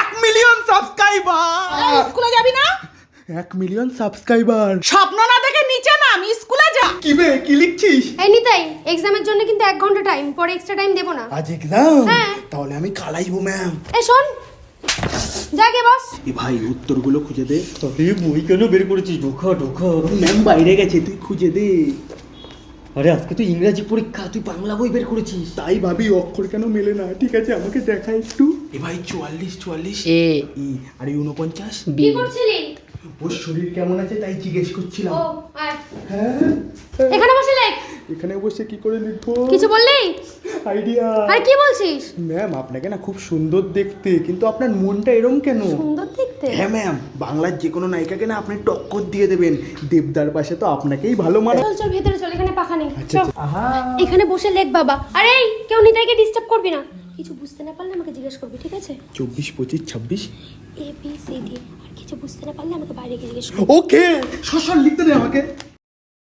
এক million subscriber স্কুলে যাবি না? এক মিলিয়ন সাবস্ক্রাইবার স্বপ্ন না দেখে নিচে না আমি স্কুলে যা। কি বে কি লিখছিস? এই নিতাই এক্সামের জন্য কিন্তু এক ঘণ্টা টাইম পরে এক্সট্রা টাইম দেবো না। আজ এক্সাম হ্যাঁ। তাহলে আমি কালাইবো ম্যাম এ শোন যাকে বস। এ ভাই উত্তরগুলো খুঁজে দে। তবে বই কেন বের করেছিস? ঢোকা ঢোকা। ম্যাম বাইরে গেছে তুই খুঁজে দে। আরে আজকে তো ইংরাজি পরীক্ষা তুই বাংলা বই বের করেছিস। তাই ভাবি অক্ষর কেন মেলে না? ঠিক আছে আমাকে দেখা একটু। এ ভাই চুয়াল্লিশ চুয়াল্লিশ। এ। ই আর এই উনপঞ্চাশ কি করছিলি? ওর শরীর কেমন আছে তাই জিজ্ঞেস করছিলাম। ও হ্যাঁ? এখানে বসে লেখ। এখানে বসে কি করে লিখব? কিছু বললি? আইডিয়া। আরে কি বলছিস? ম্যাম আপনাকে না খুব সুন্দর দেখতে কিন্তু আপনার মনটা এরম কেন? সুন্দর দেখতে হ্যাঁ ম্যাম বাংলার যে কোনো নায়িকাকে না আপনি টক্কর দিয়ে দেবেন। দেবদার পাশে তো আপনাকেই ভালো মানে চল চল ভেতরে চল এখানে পাখা নেই। আচ্ছা চল। আচ্ছা। আহা। এখানে বসে লেখ বাবা। আরে এই, কেউ নিতাইকে ডিস্টার্ব করবি না। কিছু বুঝতে না পারলে আমাকে জিজ্ঞেস করবি ঠিক আছে? চব্বিশ পঁচিশ ছাব্বিশ। এ বি সি ডি আর কিছু বুঝতে না পারলে আমাকে বাইরে গিয়ে জিজ্ঞেস করবি। ওকে সশল লিখতে দে আমাকে।